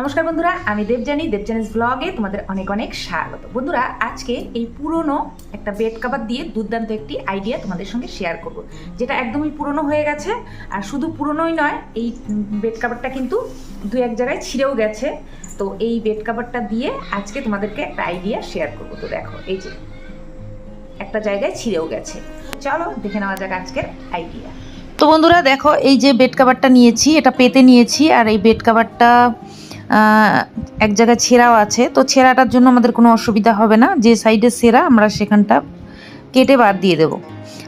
নমস্কার বন্ধুরা, আমি দেবজানি দেবজানিস ব্লগে তোমাদের অনেক অনেক স্বাগত। বন্ধুরা, আজকে এই পুরনো একটা বেড কাভার দিয়ে দুর্দান্ত একটি আইডিয়া তোমাদের সঙ্গে শেয়ার করব, যেটা একদমই পুরনো হয়ে গেছে, আর শুধু পুরনোই নয়, এই বেড কাভারটা কিন্তু দু এক জায়গায় ছিঁড়েও গেছে। তো এই বেড কাভারটা দিয়ে আজকে তোমাদেরকে একটা আইডিয়া শেয়ার করব। তো দেখো, এই যে একটা জায়গায় ছিঁড়েও গেছে। চলো, দেখে নেওয়া যাক আজকের আইডিয়া তো বন্ধুরা, দেখো, এই যে বেড কাভারটা নিয়েছি, এটা পেতে নিয়েছি, আর এই বেড কাভারটা এক জায়গায় ছেঁড়াও আছে। তো ছেঁড়াটার জন্য আমাদের কোনো অসুবিধা হবে না। যে সাইডে সেরা আমরা সেখানটা কেটে বাদ দিয়ে দেবো।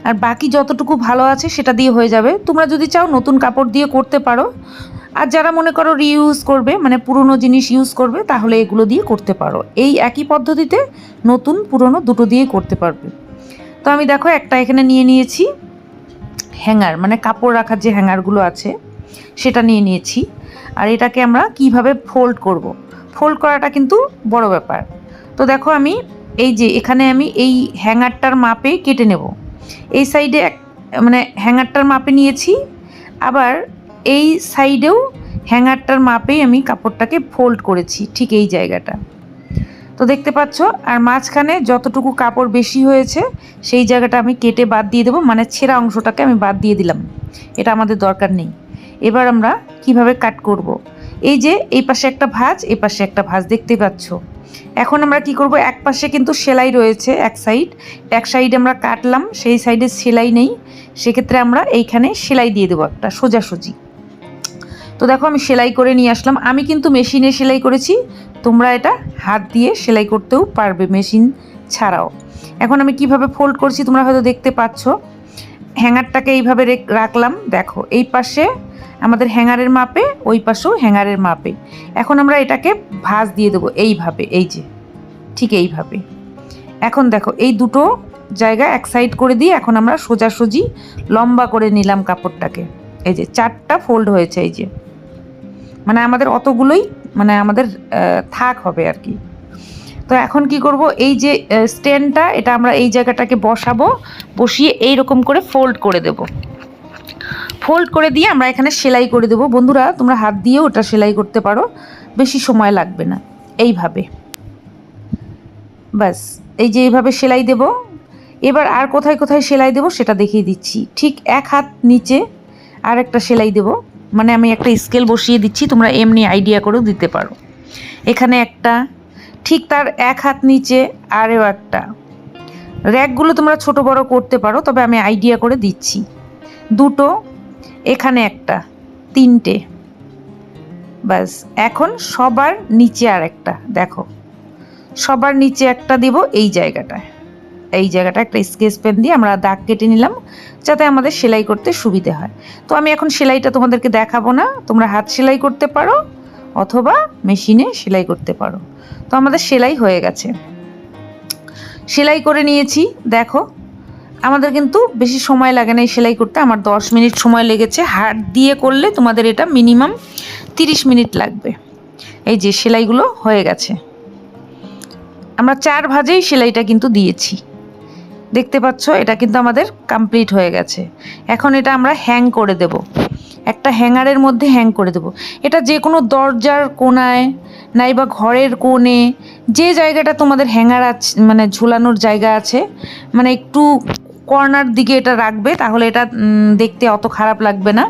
আর বাকি যতটুকু ভালো আছে সেটা দিয়ে হয়ে যাবে। তোমরা যদি চাও নতুন কাপড় দিয়ে করতে পারো। আর যারা মনে করো রিইউজ করবে মানে পুরনো জিনিস ইউজ করবে, তাহলে এগুলো দিয়ে করতে পারো। এই একই পদ্ধতিতে নতুন, পুরনো দুটো দিয়ে করতে পারবে। তো আমি দেখো একটা এখানে নিয়ে নিয়েছি। হ্যাঙ্গার মানে কাপড় রাখার যে হ্যাঙ্গারগুলো আছে, সেটা নিয়ে নিয়েছি। আর এটাকে আমরা কীভাবে ফোল্ড করব। ফোল্ড করাটা কিন্তু বড় ব্যাপার। তো দেখো আমি এই যে এখানে আমি এই হ্যাঙ্গারটার মাপে কেটে নেব। এই সাইডে এক মানে হ্যাঙ্গারটার মাপে নিয়েছি। আবার এই সাইডেও হ্যাঙ্গারটার মাপেই আমি কাপড়টাকে ফোল্ড করেছি ঠিক এই জায়গাটা। তো দেখতে পাচ্ছ, আর মাঝখানে যতটুকু কাপড় বেশি হয়েছে, সেই জায়গাটা আমি কেটে বাদ দিয়ে দেবো মানে ছেঁড়া অংশটাকে আমি বাদ দিয়ে দিলাম। এটা আমাদের দরকার নেই। এবার আমরা কীভাবে কাট করব। এই যে, এই পাশে একটা ভাঁজ, এই পাশে একটা ভাঁজ দেখতে পাচ্ছ। এখন আমরা কি করব? এক পাশে কিন্তু সেলাই রয়েছে এক সাইড এক সাইডে আমরা কাটলাম, সেই সাইডে সেলাই নেই। সেক্ষেত্রে আমরা এইখানে সেলাই দিয়ে দেবো একটা, সোজাসুজি। তো দেখো, আমি সেলাই করে নিয়ে আসলাম। আমি কিন্তু মেশিনে সেলাই করেছি। তোমরা এটা হাত দিয়ে সেলাই করতেও পারবে মেশিন ছাড়াও। এখন আমি কীভাবে ফোল্ড করছি তোমরা হয়তো দেখতে পাচ্ছ। হ্যাঙ্গারটাকে এইভাবে রেখ- রাখলাম। দেখো, এই পাশে আমাদের হ্যাঙ্গারের মাপে, ওই পাশেও হ্যাঙ্গারের মাপে। এখন আমরা এটাকে ভাঁজ দিয়ে দেবো এইভাবে, এই যে, ঠিক এইভাবে। এখন দেখো, এই দুটো জায়গা এক সাইড করে দিয়ে এখন আমরা সোজাসুজি লম্বা করে নিলাম কাপড়টাকে। এই যে, চারটা ফোল্ড হয়েছে এই যে। মানে আমাদের অতগুলোই মানে আমাদের থাক হবে আর কি। তো এখন কি করব, এই যে স্ট্যান্ডটা, এটা আমরা এই জায়গাটাকে বসাবো, বসিয়ে এই রকম করে ফোল্ড করে দেব। ফোল্ড করে দিয়ে আমরা এখানে সেলাই করে দেবো। বন্ধুরা, তোমরা হাত দিয়েও ওটা সেলাই করতে পারো। বেশি সময় লাগবে না। এইভাবে। ব্যাস, এই যে এইভাবে সেলাই দেব। এবার আর কোথায় কোথায় সেলাই দেব সেটা দেখিয়ে দিচ্ছি। ঠিক এক হাত নিচে আর একটা সেলাই দেব। মানে আমি একটা স্কেল বসিয়ে দিচ্ছি, তোমরা এমনি আইডিয়া করেও দিতে পারো। এখানে একটা, ঠিক তার এক হাত নিচে আরও একটা। র্যাকগুলো তোমরা ছোট বড় করতে পারো, তবে আমি আইডিয়া করে দিচ্ছি। দুটো এখানে একটা, তিনটে। ব্যাস, এখন সবার নিচে আর একটা, দেখো। সবার নিচে একটা দেব এই জায়গাটায়। এই জায়গাটা একটা স্কেচ পেন দিয়ে আমরা দাগ কেটে নিলাম, যাতে আমাদের সেলাই করতে সুবিধে হয়। তো আমি এখন সেলাইটা তোমাদেরকে দেখাবো না, তোমরা হাত সেলাই করতে পারো অথবা মেশিনে সেলাই করতে পারো। তো আমাদের সেলাই হয়ে গেছে। সেলাই করে নিয়েছি, দেখো। আমাদের কিন্তু বেশি সময় লাগে না এই সেলাই করতে। আমার দশ মিনিট সময় লেগেছে। হাত দিয়ে করলে তোমাদের এটা মিনিমাম তিরিশ মিনিট লাগবে। এই যে সেলাইগুলো হয়ে গেছে। আমরা চার ভাজেই সেলাইটা কিন্তু দিয়েছি। দেখতে পাচ্ছ, এটা কিন্তু আমাদের কমপ্লিট হয়ে গেছে। এখন এটা আমরা হ্যাং করে দেব। একটা হ্যাঙ্গারের মধ্যে হ্যাং করে দেব। এটা যে কোনো দরজার কোনায়, নাইবা ঘরের কোণে, যে জায়গাটা তোমাদের হ্যাঙ্গার আছে মানে ঝুলানোর জায়গা আছে মানে একটু কর্নার দিকে এটা রাখবে, তাহলে এটা দেখতে অত খারাপ লাগবে না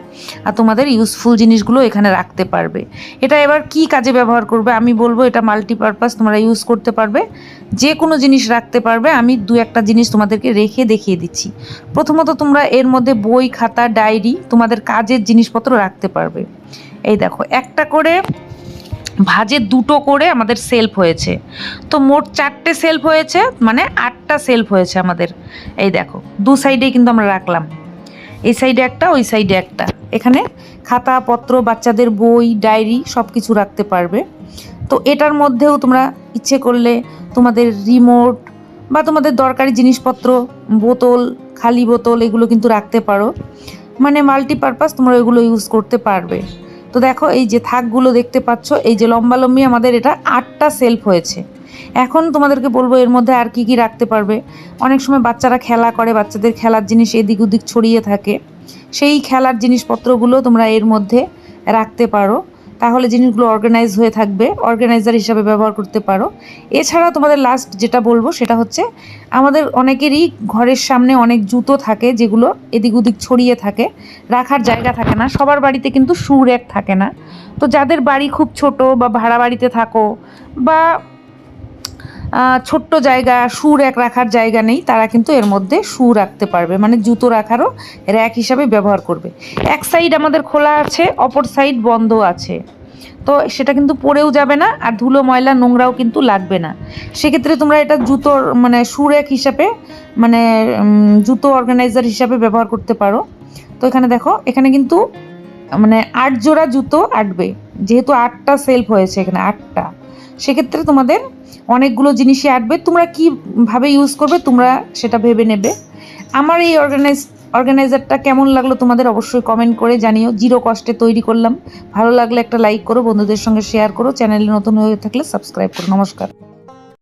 আর তোমাদের ইউজফুল জিনিসগুলো এখানে রাখতে পারবে। এটা এবার কি কাজে ব্যবহার করবে আমি বলব, এটা মাল্টিপারপাস তোমরা ইউজ করতে পারবে। যে কোনো জিনিস রাখতে পারবে, আমি দু একটা জিনিস তোমাদেরকে রেখে দেখিয়ে দিচ্ছি। প্রথমত তোমরা এর মধ্যে বই, খাতা ডায়েরি তোমাদের কাজের জিনিসপত্র রাখতে পারবে। এই দেখো, একটা করে ভাজে দুটো করে আমাদের সেলফ হয়েছে। তো মোট চারটে সেলফ হয়েছে মানে আটটা সেলফ হয়েছে আমাদের। এই দেখো, দু সাইডে কিন্তু আমরা রাখলাম। এই সাইডে একটা, ওই সাইডে একটা। এখানে খাতা পত্র বাচ্চাদের বই ডায়েরি সব কিছু রাখতে পারবে। তো এটার মধ্যেও তোমরা ইচ্ছে করলে তোমাদের রিমোট বা তোমাদের দরকারি জিনিসপত্র, বোতল, খালি বোতল, এগুলো কিন্তু রাখতে পারো। মানে মাল্টিপারপাস তোমরা এগুলো ইউজ করতে পারবে। তো দেখো, এই যে থাকগুলো দেখতে পাচ্ছ, এই যে লম্বা লম্বি আমাদের এটা আটটা সেলফ হয়েছে। এখন তোমাদেরকে বলব এর মধ্যে আর কি কি রাখতে পারবে। অনেক সময় বাচ্চারা খেলা করে, বাচ্চাদের খেলার জিনিস এদিক ওদিক ছড়িয়ে থাকে। সেই খেলার জিনিসপত্রগুলো তোমরা এর মধ্যে রাখতে পারো। তাহলে জিনিসগুলো অর্গানাইজ হয়ে থাকবে অর্গানাইজার হিসাবে ব্যবহার করতে পারো। এছাড়া তোমাদের লাস্ট যেটা বলব সেটা হচ্ছে, আমাদের অনেকেরই ঘরের সামনে অনেক জুতো থাকে যেগুলো এদিক ওদিক ছড়িয়ে থাকে, রাখার জায়গা থাকে না, সবার বাড়িতে কিন্তু সুর এক থাকে না। তো যাদের বাড়ি খুব ছোট বা ভাড়া বাড়িতে থাকো বা ছোট্ট জায়গা শু র্যাক রাখার জায়গা নেই, তারা কিন্তু এর মধ্যে শু রাখতে পারবে মানে জুতো রাখারও র্যাক হিসাবে ব্যবহার করবে। এক সাইড আমাদের খোলা আছে, অপর সাইড বন্ধ আছে। তো সেটা কিন্তু পরেও যাবে না, আর ধুলো, ময়লা, নোংরাও কিন্তু লাগবে না। সেক্ষেত্রে তোমরা এটা জুতোর মানে শু র্যাক হিসাবে মানে জুতো অর্গানাইজার হিসাবে ব্যবহার করতে পারো। তো এখানে দেখো, এখানে কিন্তু মানে আট জোড়া জুতো আটবে, যেহেতু আটটা সেলফ হয়েছে এখানে, আটটা। সেক্ষেত্রে তোমাদের অনেকগুলো জিনিসই আঁটবে তোমরা কীভাবে ইউজ করবে তোমরা সেটা ভেবে নেবে। আমার এই অর্গানাইজ অর্গানাইজারটা কেমন লাগল তোমাদের অবশ্যই কমেন্ট করে জানিও। জিরো কষ্টে তৈরি করলাম। ভালো লাগলে একটা লাইক করো, বন্ধুদের সঙ্গে শেয়ার করো চ্যানেলে নতুন হয়ে থাকলে সাবস্ক্রাইব করো। নমস্কার।